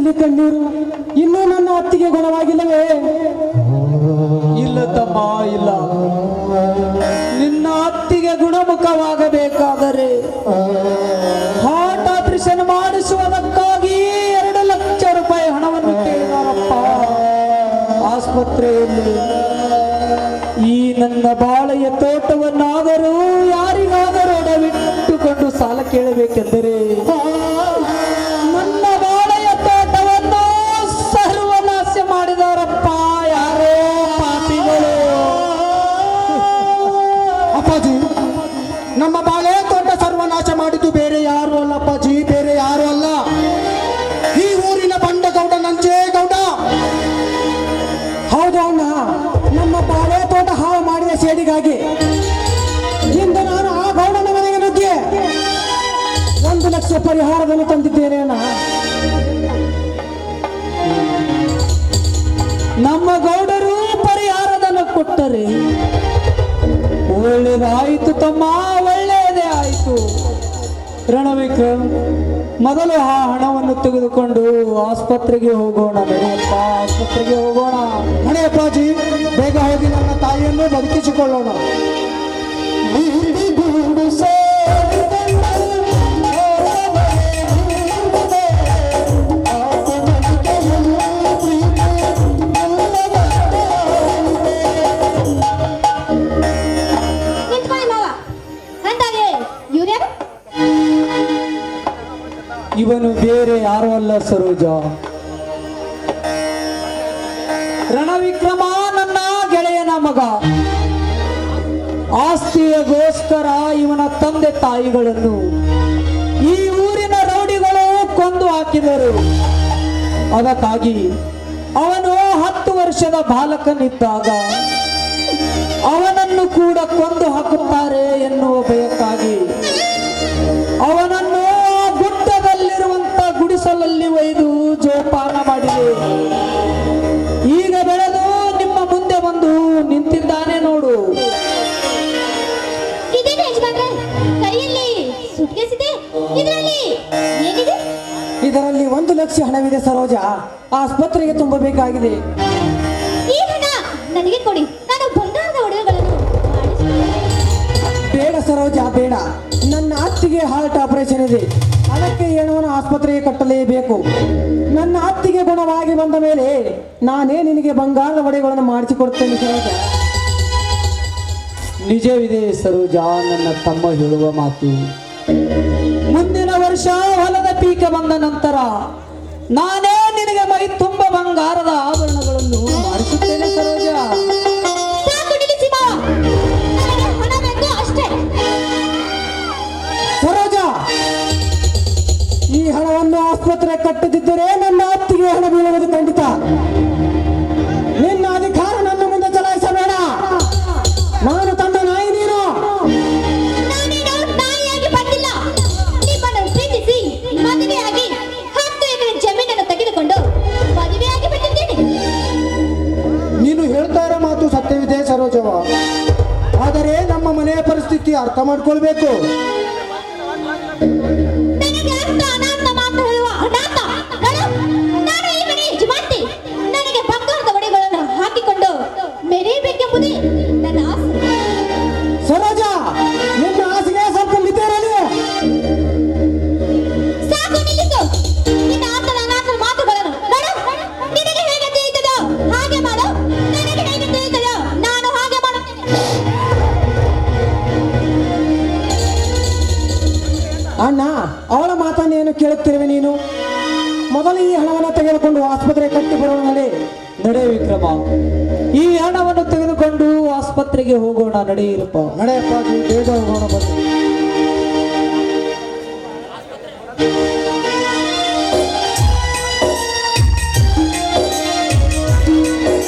ಕಣ್ಣಲ್ಲಿ ಕಣ್ಣೀರು ಇನ್ನೂ ನನ್ನ ಅತ್ತಿಗೆ ಗುಣವಾಗಿಲ್ಲವೇ? ಇಲ್ಲ ತಮ್ಮ, ಇಲ್ಲ. ನಿನ್ನ ಅತ್ತಿಗೆ ಗುಣಮುಖವಾಗಬೇಕಾದರೆ ಹಾರ್ಟ್ ಆಪರೇಷನ್ ಮಾಡಿಸುವುದಕ್ಕಾಗಿ ಎರಡು ಲಕ್ಷ ರೂಪಾಯಿ ಹಣವನ್ನು ಕೇಳಿದಾರಪ್ಪ. ಆಸ್ಪತ್ರೆಯಲ್ಲಿ ಈ ನನ್ನ ಬಾಳೆಯ ತೋಟವನ್ನಾದರೂ ಯಾರಿಗಾದರೂ ಅಡವಿಟ್ಟುಕೊಂಡು ಸಾಲ ಕೇಳಬೇಕೆಂದರೆ ನಮ್ಮ ಬಾಳೆ ತೋಟ ಸರ್ವನಾಶ ಮಾಡಿದ್ದು ಬೇರೆ ಯಾರು ಅಲ್ಲಪ್ಪ ಜಿ ಬೇರೆ ಯಾರು ಅಲ್ಲ. ಈ ಊರಿನ ಬಂಡ ಗೌಡ ನಂಜೇಗೌಡ. ಹೌದು ಅಣ್ಣ, ನಮ್ಮ ಬಾಳೆ ತೋಟ ಹಾವು ಮಾಡಿದ ಸೇಡಿಗಾಗಿ ಇಂದು ನಾನು ಆ ಗೌಡನ ಮನೆಗೆ ನುಗ್ಗಿ ಒಂದು ಲಕ್ಷ ಪರಿಹಾರವನ್ನು ತಂದಿದ್ದೇನೆ ಅಣ್ಣ. ನಮ್ಮ ಗೌಡರು ಪರಿಹಾರದನ್ನು ಕೊಟ್ಟರೆ ಒಳ್ಳೆದಾಯಿತು ತಮ್ಮ ರಣವಿಕ್ರಮ್ ಮೊದಲು ಆ ಹಣವನ್ನು ತೆಗೆದುಕೊಂಡು ಆಸ್ಪತ್ರೆಗೆ ಹೋಗೋಣ ನಡೆಯಪ್ಪ ಆಸ್ಪತ್ರೆಗೆ ಹೋಗೋಣ ಮನೆ ಅಪ್ಪಾಜಿ ಬೇಗ ಹೋಗಿ ನನ್ನ ತಾಯಿಯನ್ನು ಬದುಕಿಸಿಕೊಳ್ಳೋಣ ಇವನು ಬೇರೆ, ಯಾರು ಅಲ್ಲ ಸರೋಜ. ರಣವಿಕ್ರಮ ನನ್ನ ಗೆಳೆಯನ ಮಗ. ಆಸ್ತಿಯಗೋಸ್ಕರ ಇವನ ತಂದೆ ತಾಯಿಗಳನ್ನು ಈ ಊರಿನ ರೌಡಿಗಳು ಕೊಂದು ಹಾಕಿದರು. ಅದಕ್ಕಾಗಿ ಅವನು ಹತ್ತು ವರ್ಷದ ಬಾಲಕನಿದ್ದಾಗ ಅವನನ್ನು ಕೂಡ ಕೊಂದು ಹಾಕುತ್ತಾರೆ ಗುಡಿಸಲಲ್ಲಿ ಒಯ್ದು ಜೋಪಾನ ಮಾಡಿದೆ. ಈಗ ಬೆಳೆದು ನಿಮ್ಮ ಮುಂದೆ ಬಂದು ನಿಂತಿದ್ದಾನೆ ನೋಡು. ಇದರಲ್ಲಿ ಒಂದು ಲಕ್ಷ ಹಣವಿದೆ ಸರೋಜ. ಆಸ್ಪತ್ರೆಗೆ ತುಂಬಬೇಕಾಗಿದೆ. ನನಗೆ ಕೊಡಿ. ನಾನು ಬಂಗಾರದ ಒಡವೆಗಳನ್ನು ಮಾಡಿಸುತ್ತೇನೆ. ಬೇಡ ಸರೋಜ ಬೇಡ. ನನ್ನ ಅತ್ತಿಗೆ ಹಾರ್ಟ್ ಆಪರೇಷನ್ ಇದೆ. ಅದಕ್ಕೆ ಏನೋ ಆಸ್ಪತ್ರೆಗೆ ಕಟ್ಟಲೇಬೇಕು. ನನ್ನ ಅತ್ತಿಗೆ ಗುಣವಾಗಿ ಬಂದ ಮೇಲೆ ನಾನೇ ನಿನಗೆ ಬಂಗಾರದ ಒಡೆಗಳನ್ನು ಮಾಡಿಸಿಕೊಡ್ತೇನೆ ಸರೋಜ ನಿಜವಿದೆ ಸರೋಜ ನನ್ನ ತಮ್ಮ ಹೇಳುವ ಮಾತು. ಮುಂದಿನ ವರ್ಷ ಹೊಲದ ಪೀಕ ಬಂದ ನಂತರ ನಾನೇ ನಿನಗೆ ಮೈ ತುಂಬ ಬಂಗಾರದ ಆಭರಣಗಳನ್ನು ಮಾಡಿಸುತ್ತೇನೆ ಸರೋಜ. ಸರೋಜವ ಆದರೆ ನಮ್ಮ ಮನೆಯ ಪರಿಸ್ಥಿತಿ ಅರ್ಥ ಮಾಡ್ಕೊಳ್ಬೇಕು. ಕೇಳುತ್ತಿರುವೆ ನೀನು. ಮೊದಲು ಈ ಹಣವನ್ನು ತೆಗೆದುಕೊಂಡು ಆಸ್ಪತ್ರೆ ಕಟ್ಟಿ ಬರೋಣ ನಡೆ. ನಡೆ ವಿಕ್ರಮ. ಈ ಹಣವನ್ನು ತೆಗೆದುಕೊಂಡು ಆಸ್ಪತ್ರೆಗೆ ಹೋಗೋಣ ನಡೆಯಿರಪ್ಪ ನಡೆಯಪ್ಪ ಬೇಗ ಹೋಗೋಣ